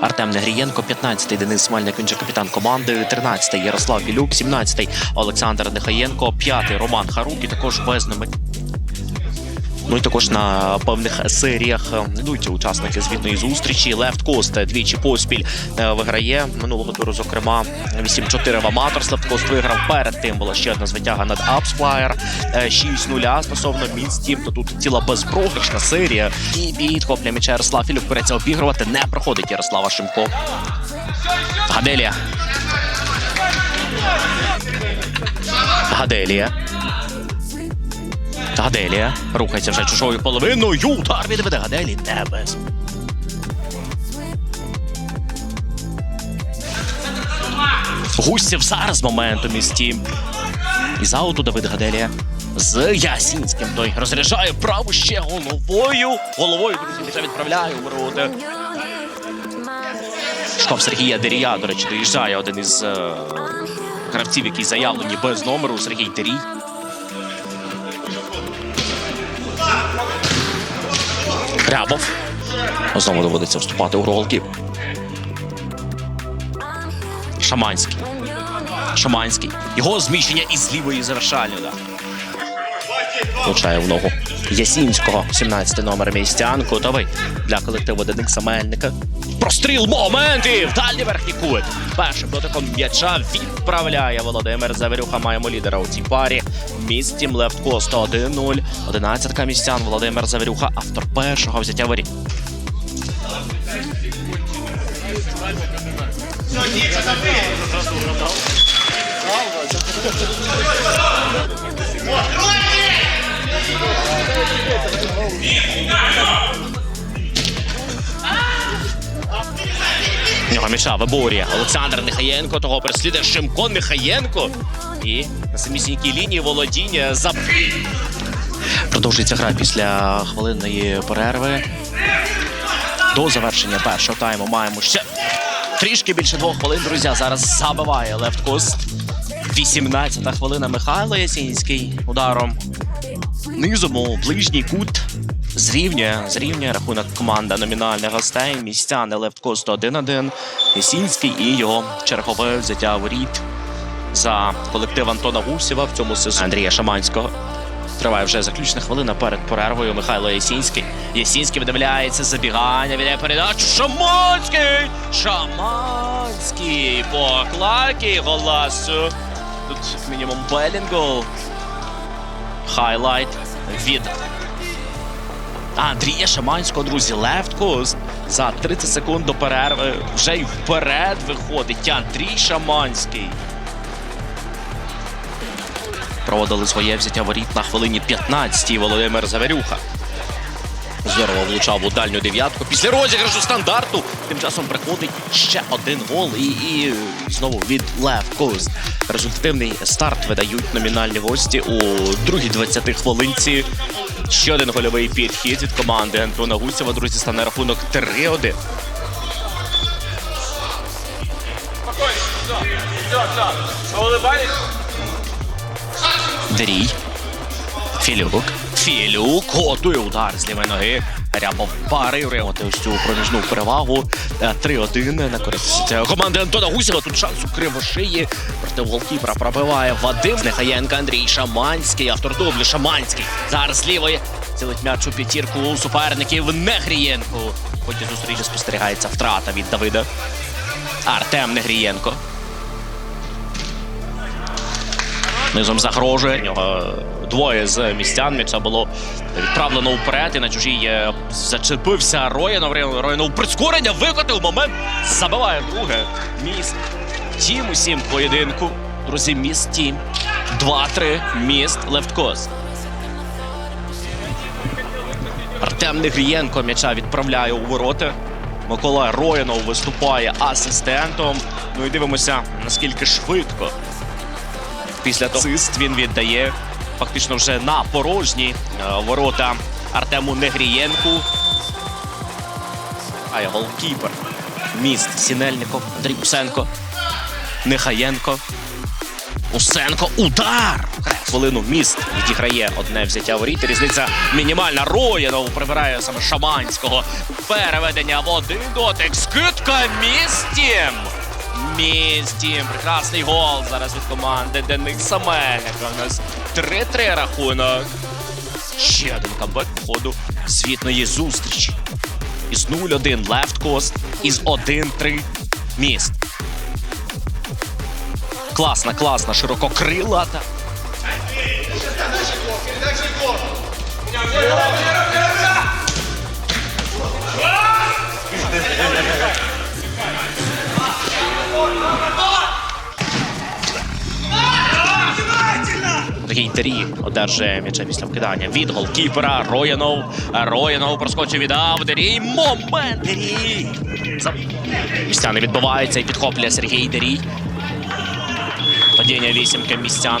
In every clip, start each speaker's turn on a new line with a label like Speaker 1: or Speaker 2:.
Speaker 1: Артем Негрієнко, 15-й Денис Смельник, він же капітан команди, 13-й Ярослав Білюк, 17-й Олександр Нехаєнко, 5-й Роман Харук і також без номер. Ну і також на певних серіях е, йдуть учасники звітної зустрічі. Лефт Кост двічі поспіль е, виграє минулого туру. Зокрема, 8-4 в аматорс. Лефт Кост виграв. Перед тим була ще одна звитяга над Апсфлаєр. 6-0 стосовно міст То тут ціла безпрограшна серія. І підхоплює м'яча Ярослав Філіп береться обігрувати. Не проходить Ярослава Шимко. Гаделія. Гаделія. Гаделія рухається вже чужою половиною. Удар від веде Гаделі не без. Гусєв зараз момент у місті. І за ауту Давид Гаделія з Ясінським. Той розряджає праву ще головою. Головою, друзі, м'яча відправляє у ворота. Шкоп Сергія Дерія, до речі, доїжджає один із е, гравців, які заявлені без номеру. Сергій Дерій. Рябов. Знову доводиться вступати у гру. Шаманський. Шаманський. Його зміщення із лівої завершальної. Влучає в ногу Ясінського, 17 номер містян. Кутовий для колективу Дениса Мельника. Простріл моментів! Дальній верхній кут. Першим дотиком м'яча відправляє Володимир Заверюха. Маємо лідера у цій парі. Містім Лефт Коста 1-0. 11 містян Володимир Заверюха, автор першого взяття воріт. Нього м'яча виборює Олександр Нехаєнко. Того переслідує Шимко Нехаєнко. І на самісінькій лінії володіння за продовжується гра після хвилинної перерви. До завершення першого тайму маємо ще трішки більше двох хвилин. Друзі, зараз забиває Левткос. 18-та хвилина Михайло Ясінський ударом. Низом ближній кут. Зрівнює, зрівнює рахунок команда номінальних гостей. Містяни Левткост 1-1. Ясінський і його чергове взяття воріт за колектив Антона Гусєва в цьому сезоні Андрія Шаманського. Триває вже заключна хвилина перед перервою. Михайло Ясінський. Ясінський видивляється забігання, віддає передачу. Шаманський! Шаманський! По клакі голасу. Тут мінімум Белінгол. Хайлайт від Андрія Шаманського, друзі, левтко За 30 секунд до перерви вже й вперед виходить Андрій Шаманський. Проводили своє взяття воріт на хвилині 15-й Володимир Заверюха. Здорово влучав у дальню дев'ятку. Після розіграшу стандарту. Тим часом приходить ще один гол. І, і знову від Лев Кост. Результативний старт видають номінальні гості у другій 20 хвилинці. Ще один гольовий підхід від команди Антона Гусєва. Друзі, стане рахунок 3-1. Дрій. Філюк. Філюк готує удар з лівої ноги. Рябов парирує ось цю проміжну перевагу. Е, 3-1 на користь е, команди Антона Гусєва. Тут шанс у кривошиї. Проти голкіпера пробиває Вадим Нехаєнка, Андрій Шаманський. Автор дублю Шаманський. Зараз лівої. Цілить м'яч у п'ятірку у суперників Негрієнко. В ході зустрічі спостерігається втрата від Давида. Артем Негрієнко. Низом загрожує. Нього двоє з містян. М'яча було відправлено вперед. І на чужій е, зачепився Роянов. Роянов прискорення викотив момент. Забиває друге. Міст. Тім усім поєдинку. Друзі, міст тім. 2-3. Міст Левткос. Артем Негрієнко м'яча відправляє у ворота. Микола Роянов виступає асистентом. Ну і дивимося, наскільки швидко Після того він віддає фактично вже на порожні е, ворота Артему Негрієнку. А є голкіпер. Міст Сінельников, Андрій Кусенко, Нехаєнко. Усенко. Удар! Хвилину міст відіграє одне взяття воріт. Різниця мінімальна. Роянов прибирає саме Шаманського. Переведення в один дотик. Скидка містім. Містім. Прекрасний гол зараз від команди Дениса Мельника. У нас 3-3 рахунок. Ще один камбек по ходу світної зустрічі. Із 0-1 лефт кост, із 1-3 міст. Класна, класна, ширококрила. Такий Тері одержує м'яча після вкидання від голкіпера. Роянов. Роянов проскочив віддав. Дерій. Момент. Дерій. За... Містян відбувається і підхоплює Сергій Дерій. Падіння вісімки містян.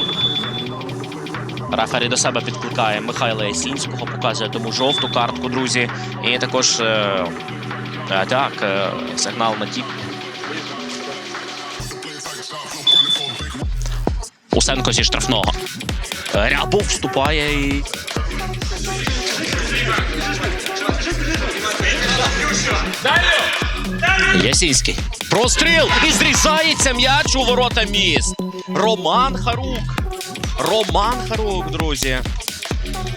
Speaker 1: Рафері до себе підкликає Михайла Ясінського, показує тому жовту картку, друзі. І також е, е, так, е, сигнал на тік. Усенко зі штрафного. Рябов вступає і. Ясінський. Простріл! І зрізається м'яч у ворота міст. Роман Харук. Роман Харук, друзі.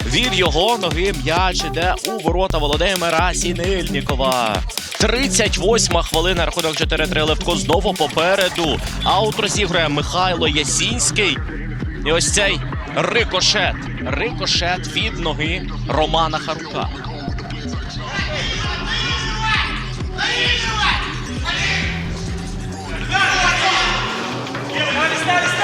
Speaker 1: Від його ноги м'яч іде у ворота Володимира Сінильнікова. 38 хвилина, рахунок 4-3 Левко знову попереду. Аут розігрує Михайло Ясінський. І ось цей Рикошет. Рикошет від ноги Романа Харука. Stop, stop, stop.